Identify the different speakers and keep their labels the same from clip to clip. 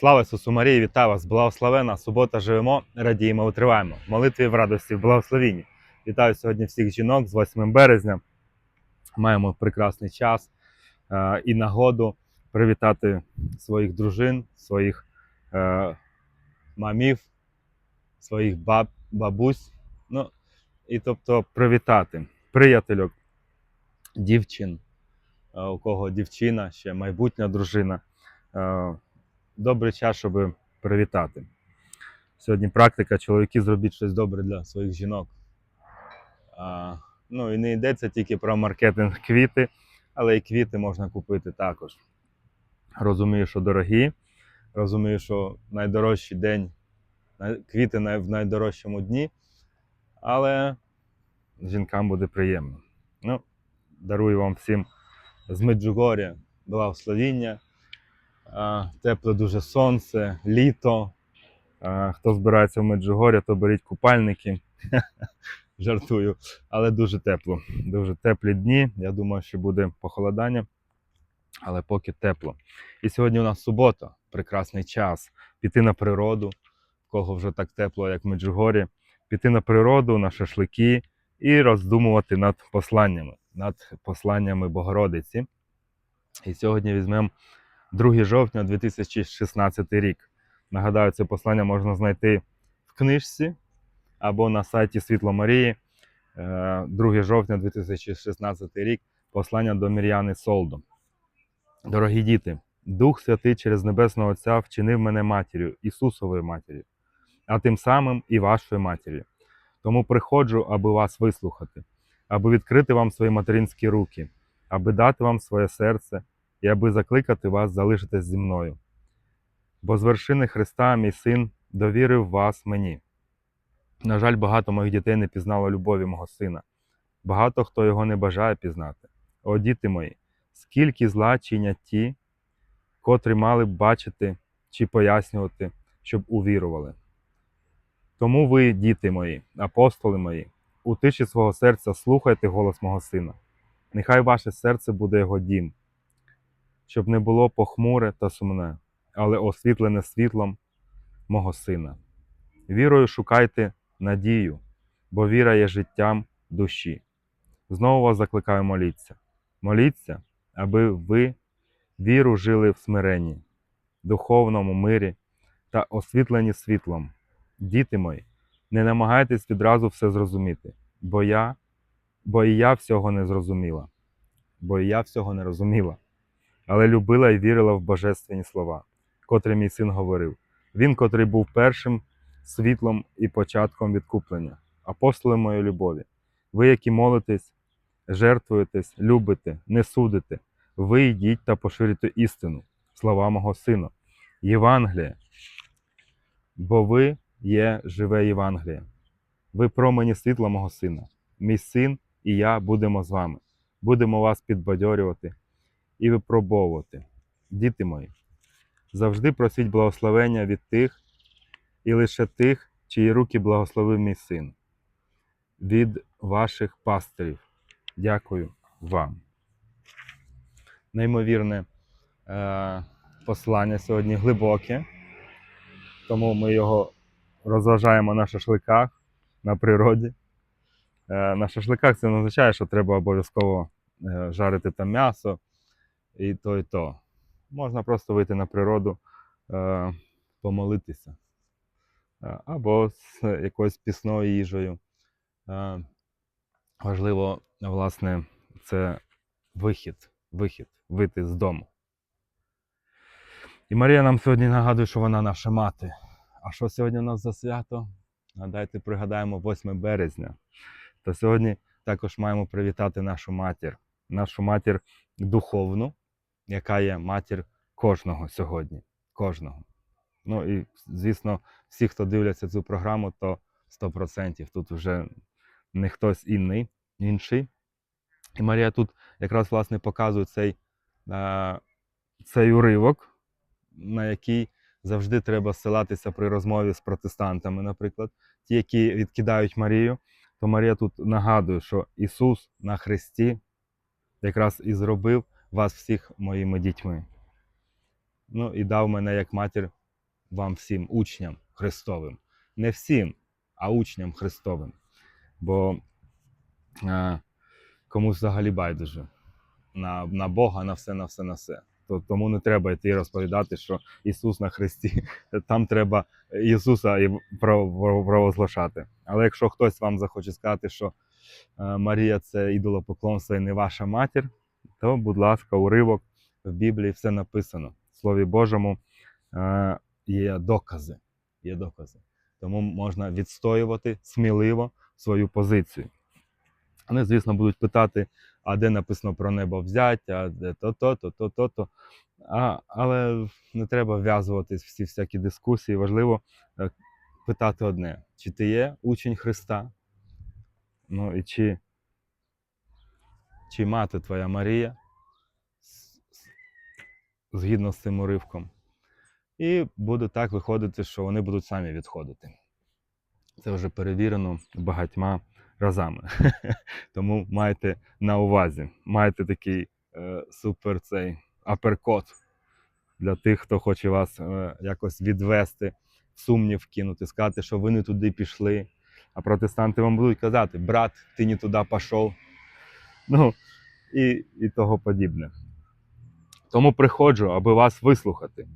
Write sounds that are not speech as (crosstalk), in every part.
Speaker 1: Слава Ісусу Марії, вітаю вас! Благословена субота живемо, радіємо, витриваємо. Молитві в радості, в благословінні. Вітаю сьогодні всіх жінок з 8 березня. Маємо прекрасний час е, і нагоду привітати своїх дружин, своїх е, мамів, своїх баб, бабусь. Ну, і тобто привітати приятельок, дівчин, е, у кого дівчина, ще майбутня дружина. Добрий час, щоб привітати. Сьогодні практика, чоловіки зробіть щось добре для своїх жінок. А, ну і не йдеться тільки про маркетинг квіти, але і квіти можна купити також. Розумію, що дорогі, розумію, що найдорожчий день, квіти в найдорожчому дні, але жінкам буде приємно. Ну, дарую вам всім з Меджугоря благословіння. Тепле дуже сонце, літо. Хто збирається в Меджугоря, то беріть купальники. (laughs) Жартую, але дуже тепло. Дуже теплі дні. Я думаю, що буде похолодання, але поки тепло. І сьогодні у нас субота, прекрасний час. Піти на природу, в кого вже так тепло, як в Меджугорі, піти на природу, на шашлики і роздумувати над посланнями, над посланнями Богородиці. І сьогодні візьмемо 2 жовтня 2016 рік. Нагадаю, це послання можна знайти в книжці або на сайті Світло Марії. Е, 2 жовтня 2016 рік. Послання до Мір'яни Солдо. Дорогі діти, Дух Святий через Небесного Отця вчинив мене матір'ю, Ісусовою матір'ю, а тим самим і вашою матір'ю. Тому приходжу, аби вас вислухати, аби відкрити вам свої материнські руки, аби дати вам своє серце і аби закликати вас залишитись зі мною. Бо з вершини Христа мій син довірив вас мені. На жаль, багато моїх дітей не пізнало любові мого сина. Багато хто його не бажає пізнати. О, діти мої, скільки зла чинять ті, котрі мали б бачити чи пояснювати, щоб увірували. Тому ви, діти мої, апостоли мої, у тиші свого серця слухайте голос мого сина. Нехай ваше серце буде його дім, щоб не було похмуре та сумне, але освітлене світлом мого сина. Вірою шукайте надію, бо віра є життям душі. Знову вас закликаю моліться. Моліться, аби ви віру жили в смиренні, духовному мирі та освітлені світлом. Діти мої, не намагайтесь відразу все зрозуміти, бо я, бо і я всього не зрозуміла, бо і я всього не розуміла, але любила і вірила в божественні слова, котрі мій син говорив. Він, котрий був першим світлом і початком відкуплення, апостоли моєї любові. Ви, які молитесь, жертвуєтесь, любите, не судите, ви йдіть та поширюйте істину, слова мого сина, Євангелія. Бо ви є живе Євангеліє. Ви промені світла мого сина. Мій син і я будемо з вами. Будемо вас підбадьорювати і випробовувати. Діти мої, завжди просіть благословення від тих і лише тих, чиї руки благословив мій син. Від ваших пастирів. Дякую вам. Неймовірне е, послання сьогодні глибоке, тому ми його розважаємо на шашликах на природі. Е, на шашликах це не означає, що треба обов'язково е, жарити там м'ясо і то, і то. Можна просто вийти на природу, е, помолитися. Е, або з якоюсь пісною їжею. Е, Важливо, власне, це вихід, вихід, вийти з дому. І Марія нам сьогодні нагадує, що вона наша мати. А що сьогодні у нас за свято? Гадайте, пригадаємо 8 березня. То сьогодні також маємо привітати нашу матір, нашу матір духовну, яка є матір кожного сьогодні. Кожного. Ну і, звісно, всі, хто дивляться цю програму, то 100%. Тут вже не хтось інний, інший. І Марія тут якраз власне показує цей, е, цей уривок, на який завжди треба ссилатися при розмові з протестантами, наприклад, ті, які відкидають Марію, то Марія тут нагадує, що Ісус на Христі якраз і зробив вас всіх моїми дітьми. Ну і дав мене як матір вам всім учням Христовим. Не всім, а учням Христовим. Бо е, комусь взагалі байдуже на, на Бога, на все, на все, на все. То- Тому не треба йти розповідати, що Ісус на Христі. (laughs) Там треба Ісуса провозглашати. Але якщо хтось вам захоче сказати, що е, Марія це ідолопоклонство і не ваша матір, то, будь ласка, уривок в Біблії все написано. В Слові Божому е, є докази. Є докази. Тому можна відстоювати сміливо свою позицію. Вони, звісно, будуть питати, а де написано про небо взяття, де то-то, то-то, то-то. Але не треба вв'язуватись в ці всякі дискусії. Важливо е, питати одне: чи ти є учень Христа? Ну і чи, чи мати твоя Марія згідно з цим уривком? І буде так виходити, що вони будуть самі відходити. Це вже перевірено багатьма разами. (laughs) Тому майте на увазі, майте такий е, супер цей аперкот для тих, хто хоче вас е, якось відвести, сумнів кинути, сказати, що ви не туди пішли. А протестанти вам будуть казати, брат, ти не туди пішов. (laughs) Ну, і, і того подібне. Тому приходжу, аби вас вислухати,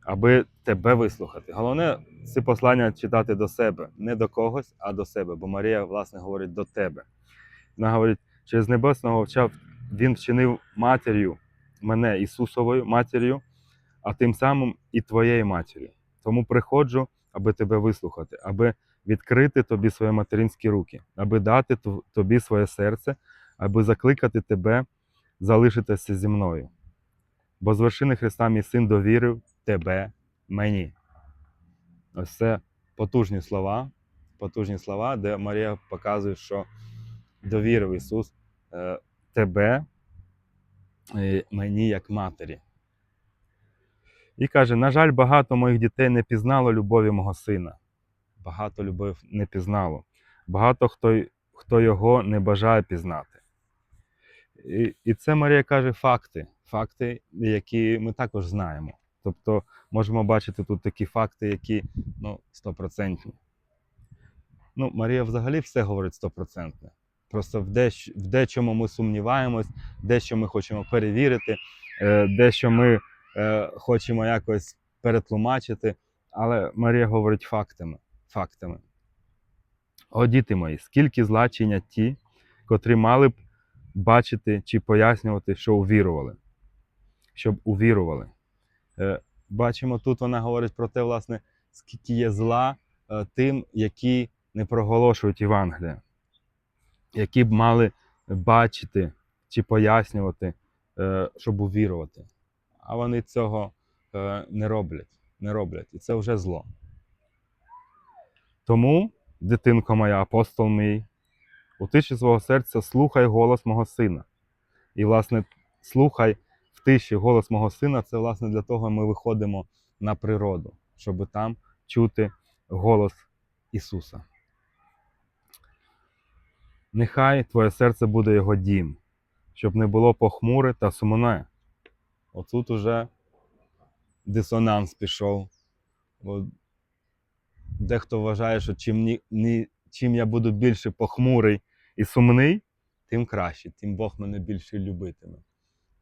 Speaker 1: аби тебе вислухати. Головне це послання читати до себе, не до когось, а до себе. Бо Марія, власне, говорить до тебе. Вона говорить, через небесного вовча він вчинив матір'ю мене Ісусовою матір'ю, а тим самим і твоєю матір'ю. Тому приходжу, аби тебе вислухати, аби відкрити тобі свої материнські руки, аби дати тобі своє серце, аби закликати тебе залишитися зі мною. Бо з вершини Христа мій син довірив тебе мені. Ось це потужні слова, потужні слова, де Марія показує, що довірив Ісус е, тебе е, мені як матері. І каже: на жаль, багато моїх дітей не пізнало любові мого сина. Багато любов не пізнало. Багато хто, хто його не бажає пізнати. І, це Марія каже факти, факти, які ми також знаємо. Тобто можемо бачити тут такі факти, які ну, стопроцентні. Ну, Марія взагалі все говорить стопроцентне. Просто в, дещ, в дечому ми сумніваємось, дещо ми хочемо перевірити, е, дещо ми е, хочемо якось перетлумачити. Але Марія говорить фактами. фактами. О, діти мої, скільки зла чинять ті, котрі мали б бачити чи пояснювати, що увірували. Щоб увірували. Е, бачимо, тут вона говорить про те, власне, скільки є зла е, тим, які не проголошують Євангелія, які б мали бачити чи пояснювати, е, щоб увірувати. А вони цього не роблять. Не роблять. І це вже зло. Тому, дитинко моя, апостол мій, у тиші свого серця слухай голос мого сина. І, власне, слухай в тиші голос мого сина це, власне, для того ми виходимо на природу, щоб там чути голос Ісуса. Нехай твоє серце буде його дім, щоб не було похмуре та сумне. Отут уже дисонанс пішов. Бо дехто вважає, що чим, ні, ні, чим я буду більше похмурий і сумний, тим краще, тим Бог мене більше любитиме.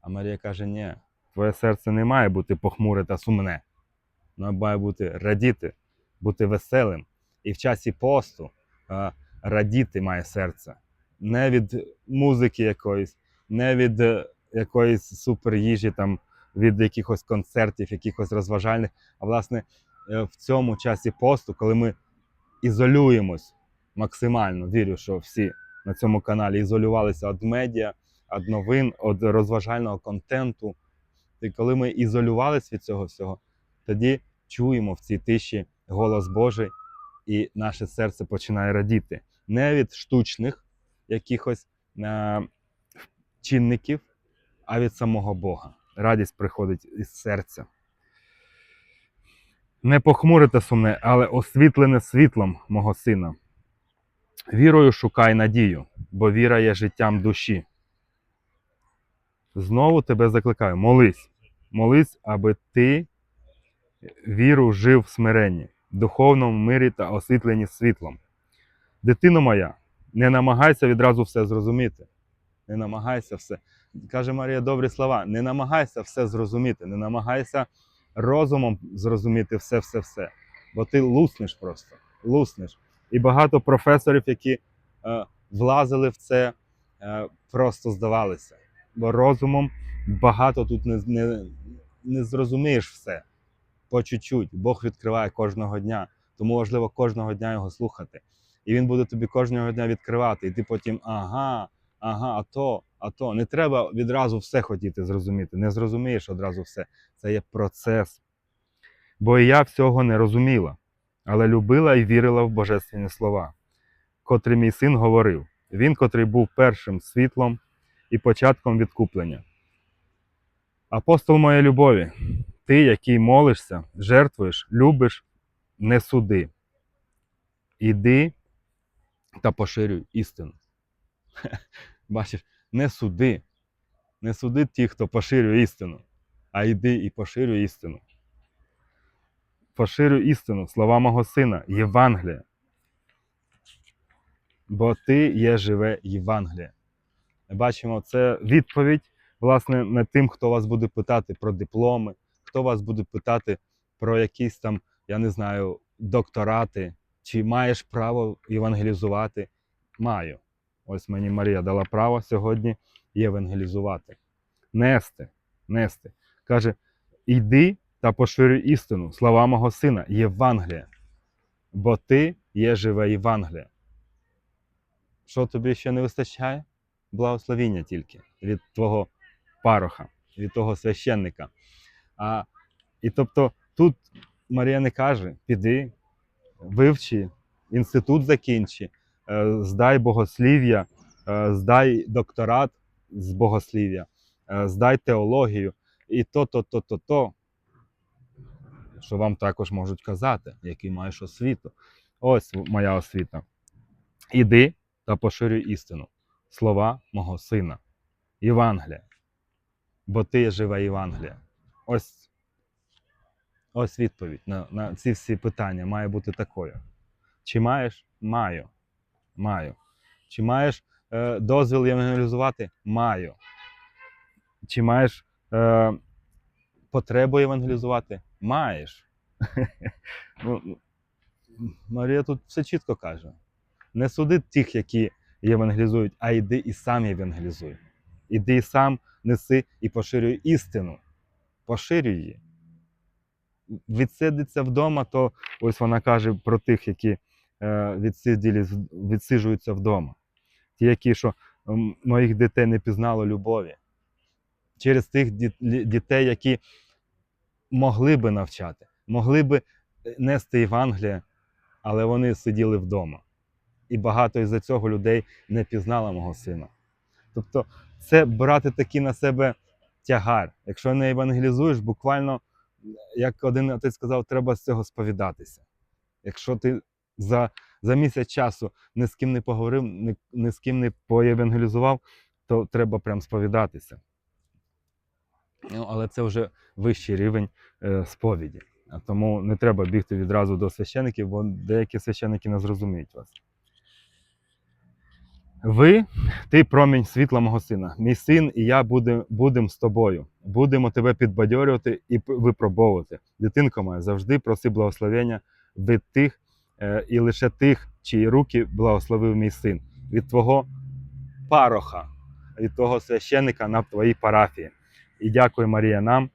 Speaker 1: А Марія каже: ні, твоє серце не має бути похмуре та сумне. Воно має бути радіти, бути веселим. І в часі посту е, радіти має серце. Не від музики якоїсь, не від е, якоїсь суперїжі, там, від якихось концертів, якихось розважальних, а власне е, в цьому часі посту, коли ми ізолюємось максимально, вірю, що всі на цьому каналі ізолювалися від медіа, від новин, від розважального контенту. І коли ми ізолювалися від цього всього, тоді чуємо в цій тиші голос Божий, і наше серце починає радіти. Не від штучних якихось е, чинників, а від самого Бога. Радість приходить із серця. Не похмуре сумне, але освітлене світлом мого сина. Вірою шукай надію, бо віра є життям душі. Знову тебе закликаю, молись. Молись, аби ти віру жив в смиренні, духовному мирі та освітленні світлом. Дитино моя, не намагайся відразу все зрозуміти. Не намагайся все. Каже Марія добрі слова. Не намагайся все зрозуміти, не намагайся розумом зрозуміти все, все, все. Бо ти луснеш просто. Луснеш. І багато професорів, які е, влазили в це, е, просто здавалися. Бо розумом багато тут не, не, не зрозумієш все. По чуть-чуть. Бог відкриває кожного дня. Тому важливо кожного дня його слухати. І він буде тобі кожного дня відкривати. І ти потім, ага, ага, а то, а то. Не треба відразу все хотіти зрозуміти. Не зрозумієш одразу все. Це є процес. Бо і я всього не розуміла, але любила і вірила в божественні слова, котрі мій син говорив. Він, котрий був першим світлом і початком відкуплення. Апостол моєї любові, ти, який молишся, жертвуєш, любиш, не суди. Іди та поширюй істину. (laughs) Бачиш, не суди. Не суди ті, хто поширює істину, а йди і поширюй істину. Поширюй істину, слова мого сина, Євангелія. Бо ти є живе Євангеліє. Бачимо, це відповідь, власне, на тим, хто вас буде питати про дипломи, хто вас буде питати про якісь там, я не знаю, докторати, чи маєш право євангелізувати? Маю. Ось мені Марія дала право сьогодні євангелізувати. Нести, нести. Каже: йди та поширюй істину, слова мого сина, Євангелія. Бо ти є живе Євангеліє. Що тобі ще не вистачає? Благословіння тільки від твого пароха, від того священника. А, і тобто тут Марія не каже: піди, вивчи, інститут закінчи, е, здай богослів'я, е, здай докторат з богослів'я, е, здай теологію, і то, то, то, то, то, що вам також можуть казати, який маєш освіту. Ось моя освіта. Іди та поширюй істину, слова мого сина, Євангелія. Бо ти є живе Євангелія. Ось, ось відповідь на, на ці всі питання має бути такою. Чи маєш? Маю. Маю. Чи маєш е, дозвіл євангелізувати? Маю. Чи маєш е, потребу євангелізувати? Маєш. Ну, Марія тут все чітко каже. Не суди тих, які євангелізують, а йди і сам євангелізуй. Іди і сам неси і поширюй істину. Поширюй її. Відсидиться вдома, то ось вона каже про тих, які е, відсиджуються вдома. Ті, які що моїх дітей не пізнало любові. Через тих дітей, які могли би навчати, могли би е, нести Євангеліє, але вони сиділи вдома. І багато із-за цього людей не пізнало мого сина. Тобто, це брати такий на себе тягар. Якщо не евангелізуєш, буквально, як один отець сказав, треба з цього сповідатися. Якщо ти за, за місяць часу ні з ким не поговорив, ні, ні з ким не поєвангелізував, то треба прям сповідатися. Ну, але це вже вищий рівень е, сповіді. Тому не треба бігти відразу до священиків, бо деякі священики не зрозуміють вас. Ви, ти промінь світла мого сина. Мій син і я будемо будем з тобою. Будемо тебе підбадьорювати і випробовувати. Дитинко моя, завжди проси благословення від тих е, і лише тих, чиї руки благословив мій син, від твого пароха, від того священника на твоїй парафії. І дякую, Марія, нам.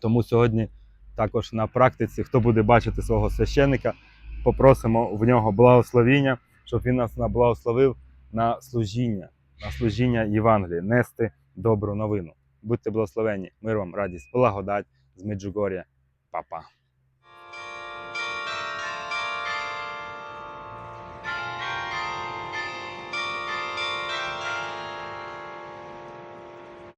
Speaker 1: Тому сьогодні також на практиці, хто буде бачити свого священника, попросимо в нього благословіння, щоб він нас наблагословив на служіння, на служіння Євангелії, нести добру новину. Будьте благословені, мир вам, радість, благодать з Меджугор'я. Па-па.